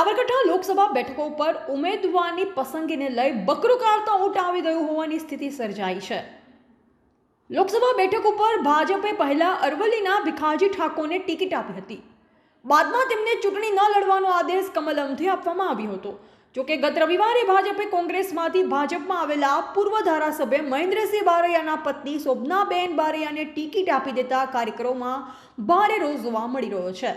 સાબરકાંઠા લોકસભા બેઠકો ઉપર ઉમેદવારની પસંદગીને લઈ બકરું કાઢતા ઊંટ આવી ગયું હોવાની સ્થિતિ સર્જાઈ છે. લોકસભા બેઠક ઉપર ભાજપે પહેલા અરવલ્લીના ભીખાજી ઠાકોરને ટિકિટ આપી હતી. બાદમાં તેમને ચૂંટણી ન લડવાનો આદેશ કમલમથી આપવામાં આવ્યો હતો. જોકે ગત રવિવારે ભાજપે કોંગ્રેસમાંથી ભાજપમાં આવેલા પૂર્વ ધારાસભ્ય મહેન્દ્રસિંહ બારૈયાના પત્ની શોભનાબેન બારૈયાને ટિકિટ આપી દેતા કાર્યક્રમોમાં ભારે રોષ જોવા મળી રહ્યો છે.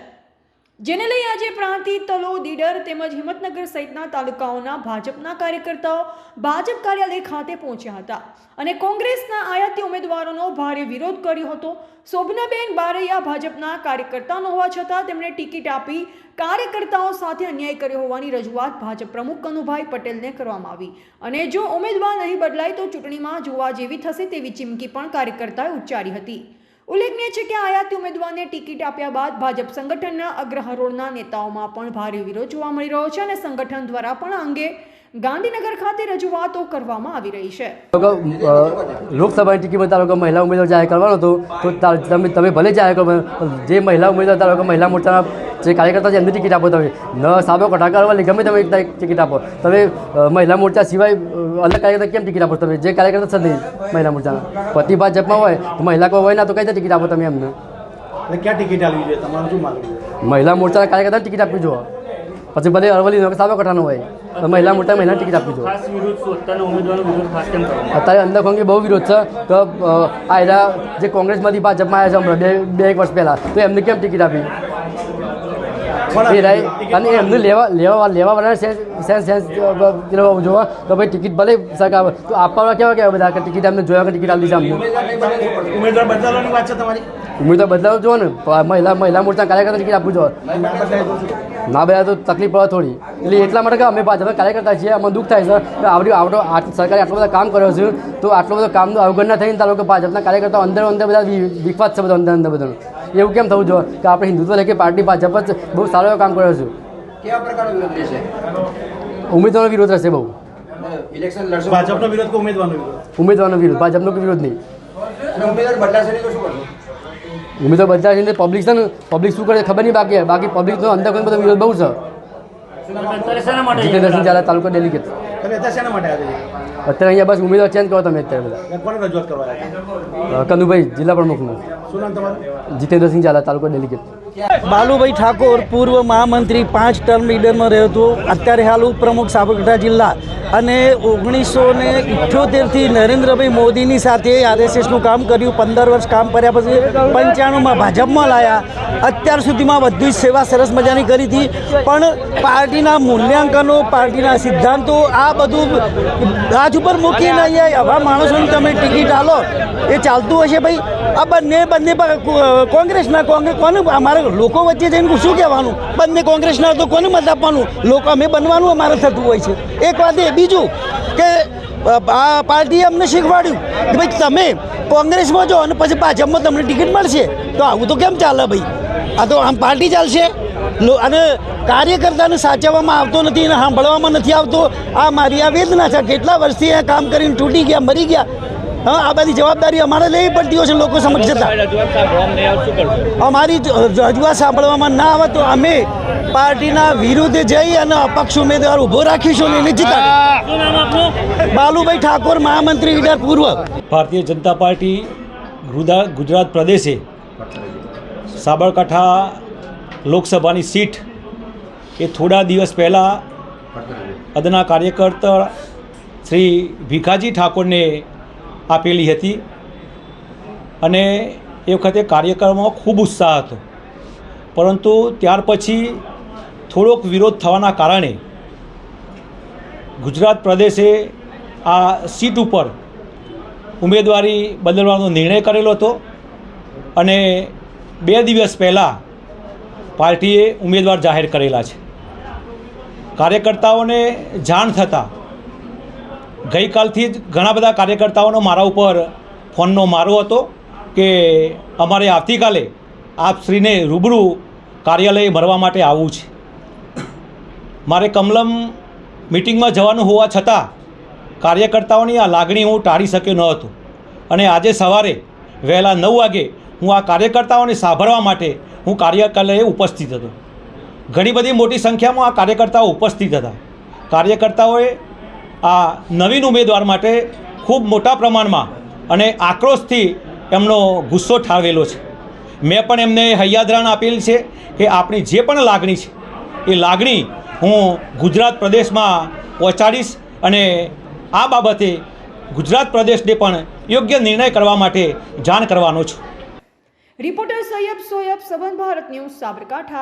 જેને લઈ આજે પ્રાંતિ તલો દીડર તેમજ હિંમતનગર સહિતના તાલુકાઓના ભાજપના કાર્યકર્તાઓ ભાજપ કાર્યાલય ખાતે પહોંચ્યા હતા અને કોંગ્રેસના આયાતી ઉમેદવારોનો ભારે વિરોધ કર્યો હતો. શોભનાબેન બારૈયા ભાજપના કાર્યકર્તા ન હોવા છતાં તેમણે ટિકિટ આપી કાર્યકર્તાઓ સાથે અન્યાય કર્યો હોવાની રજૂઆત ભાજપ પ્રમુખ કનુભાઈ પટેલને કરવામાં આવી. અને જો ઉમેદવાર નહીં બદલાય તો ચૂંટણીમાં જોવા જેવી થશે તેવી ચીમકી પણ કાર્યકર્તાએ ઉચ્ચારી હતી. ઉલ્લેખનીય છે કે આયાતી ઉમેદવારને ટિકિટ આપ્યા બાદ ભાજપ સંગઠનના અગ્રહરોળના નેતાઓમાં પણ ભારે વિરોધ જોવા મળી રહ્યો છે અને સંગઠન દ્વારા પણ અંગે ગાંધીનગર ખાતે રજૂઆતો કરવામાં આવી રહી છે. લોકસભાની ટિકિટમાં તારો કે મહિલા ઉમેદવાર જાહેર કરવાનો હતો તો તાર- તમે તમે ભલે જાહેર કરો જે મહિલા ઉમેદવાર તારો કે મહિલા મોરચાના જે કાર્યકર્તા છે એમની ટિકિટ આપો તમે. ન સાબો કઠા કરવાની ગમે તમે એક ટિકિટ આપો. તમે મહિલા મોરચા સિવાય અલગ કાર્યકર્તા કેમ ટિકિટ આપો તમે? જે કાર્યકર્તા છે નહીં મહિલા મોરચાના. પતિ ભાજપમાં હોય તો મહિલા કોઈ હોય ના તો કઈ રીતે ટિકિટ આપો તમે એમને? ક્યાં ટિકિટ આપવી જોઈએ? તમારું શું માગણી મહિલા મોરચાના કાર્યકર્તાને ટિકિટ આપવી જોઈએ. પછી ભલે અરવલ્લી કે સાબો કઠાનો હોય. તો મહિલા મોટા મહિલા ટિકિટ આપી જોઈએ ખાસ વિરોધ શું? અત્યારના ઉમેદવારનો વિરોધ ખાસ કેમ કરવામાં અત્યારે અંદર કોંગ્રેસ બહુ વિરોધ છે. તો અ, આ જે કોંગ્રેસમાંથી ભાજપમાં આવ્યા છે હમણાં બે બે એક વર્ષ પહેલાં તો એમને કેમ ટિકિટ આપી? એ અને એમને લેવા લેવા લેવા સેન્સ સેન્સ સેન્સ જોવા. તો ભાઈ ટિકિટ ભલે સરકાર તો આપવા કેવા કેવા બધા ટિકિટ એમને જોયા કે ટિકિટ આપી છે અમને? ઉમેદવાર બદલાવાની વાત છે તમારી? ઉમેદવાર બદલાવ જો ને મહિલા મહિલા મોરચા કાર્યકર્તા ટિકિટ આપવું જોઈએ ના તો બધા તો તકલીફ પડે થોડી. એટલે એટલા માટે કે અમે ભાજપના કાર્યકર્તા છીએ અમને દુઃખ થાય છે કે આવડી આવડો સરકારે આટલો બધા કામ કર્યો છે તો આટલો બધો કામનું અવગણના થઈને તારો કે ભાજપના કાર્યકર્તાઓ અંદર અંદર બધા વિખવાદ છે બધો અંદર અંદર બધો એવું કેમ થવું જોઈએ કે આપણે હિન્દુત્વ લેકે પાર્ટી ભાજપ જ બહુ સારો એવો કામ કર્યો છે. કેવા પ્રકારનો વિરોધ રહેશે? ઉમેદવારનો વિરોધ રહેશે બહુ. ઇલેક્શન ભાજપનો વિરોધ કે ઉમેદવારનો વિરોધ? ઉમેદવારનો વિરોધ ભાજપનો કોઈ વિરોધ નહીં. ઉમેદવાર બદલાશે નહીં તો ઉમેદવાર બધા છે પબ્લિક છે ને પબ્લિક શું કરે ખબર નહીં બાકી બાકી પબ્લિકનો અંદર કોઈ બધો વિરોધ બહુ છે. અત્યારે સિંહ ઝાલા તાલુકા ડેલિગેટ અત્યારે શેના માટે આજે અત્યારે અહીંયા બસ ઉમેદવાર ચેન્જ કરો તમે અત્યારે બધા. કનુભાઈ જિલ્લા પ્રમુખનું. જીતેન્દ્ર સિંહ તમારું? જીતેન્દ્રસિંહ ઝાલા તાલુકા ડેલિગેટ બાલુભાઈ ઠાકોર પૂર્વ મહામંત્રી, પાંચ ટર્મ લીડરમાં રહ્યો હતો અત્યારે હાલ ઉપપ્રમુખ સાબરકાંઠા જિલ્લા. અને ઓગણીસો ને ઇઠ્યોતેરથી નરેન્દ્રભાઈ મોદીની સાથે આરએસએસનું કામ કર્યું. પંદર વર્ષ કામ કર્યા પછી પંચાણુંમાં ભાજપમાં લાયા. અત્યાર સુધીમાં બધી જ સેવા સરસ મજાની કરી હતી. પણ પાર્ટીના મૂલ્યાંકનો, પાર્ટીના સિદ્ધાંતો, આ બધું રાજ ઉપર મૂકીને અહીંયા આવા માણસોને તમે ટિકિટ આલો. એ ચાલતું હશે ભાઈ? આ બંને બંને કોંગ્રેસના કોંગ્રેસ કોને અમારે લોકો વચ્ચે જઈને શું કહેવાનું? બંને કોંગ્રેસના તો કોને મત આપવાનું? લોકો અમે બનવાનું અમારે થતું હોય છે. એક વાત એ, બીજું કે આ પાર્ટીએ અમને શીખવાડ્યું કે ભાઈ તમે કોંગ્રેસમાં જો અને પછી ભાજપમાં તમને ટિકિટ મળશે. તો આવું તો કેમ ચાલે ભાઈ? આ તો આમ પાર્ટી ચાલશે. અને કાર્યકર્તાને સાચવવામાં આવતો નથી અને સાંભળવામાં નથી આવતો. આ મારી આ વેદના છે. કેટલા વર્ષથી આ કામ કરીને તૂટી ગયા, મરી ગયા. હા આ બધી જવાબદારી અમારે લેવી પડતી હોય છે લોકો સમક્ષ જતા. અમારી રજૂઆત સાંભળવામાં ના આવે તો અમે પાર્ટીના વિરુદ્ધ જઈ અને અપક્ષ ઉમેદવાર ઊભો રાખીશું એને આપનું? બાલુભાઈ ઠાકોર મહામંત્રી ઈડર પૂર્વ ભારતીય જનતા પાર્ટી ગુજરાત પ્રદેશે સાબરકાંઠા લોકસભાની સીટ એ થોડા દિવસ પહેલાં અદના કાર્યકર્તા શ્રી ભીખાજી ઠાકોરને આપેલી હતી. અને એ વખતે કાર્યક્રમમાં ખૂબ ઉત્સાહ હતો. પરંતુ ત્યાર પછી થોડોક વિરોધ થવાના કારણે ગુજરાત પ્રદેશે આ સીટ ઉપર ઉમેદવારી બદલવાનો નિર્ણય કરેલો હતો અને બે દિવસ પહેલાં પાર્ટીએ ઉમેદવાર જાહેર કરેલા છે. કાર્યકર્તાઓને જાણ થતાં ગઈકાલથી જ ઘણા બધા કાર્યકર્તાઓનો મારા ઉપર ફોનનો મારો હતો કે અમારે આવતીકાલે આપશ્રીને રૂબરૂ કાર્યાલય ભરવા માટે આવવું છે. મારે કમલમ મિટિંગમાં જવાનું હોવા છતાં કાર્યકર્તાઓની આ લાગણી હું ટાળી શક્યો ન હતો અને આજે સવારે વહેલા નવ વાગે હું આ કાર્યકર્તાઓને સાંભળવા માટે હું કાર્યકાલયે ઉપસ્થિત હતો. ઘણી બધી મોટી સંખ્યામાં આ કાર્યકર્તાઓ ઉપસ્થિત હતા. કાર્યકર્તાઓએ આ નવીન ઉમેદવાર માટે ખૂબ મોટા પ્રમાણમાં અને આક્રોશથી એમનો ગુસ્સો ઠાલવેલો છે. મેં પણ એમને હૈયાદરાણ આપેલ છે કે આપણી જે પણ લાગણી છે, એ લાગણી હું ગુજરાત પ્રદેશમાં પહોંચાડીશ અને આ બાબતે ગુજરાત પ્રદેશને પણ યોગ્ય નિર્ણય કરવા માટે જાણ કરવાનો છું. Reporter Saiyab Soyab Saban Bharat news Sabarkantha.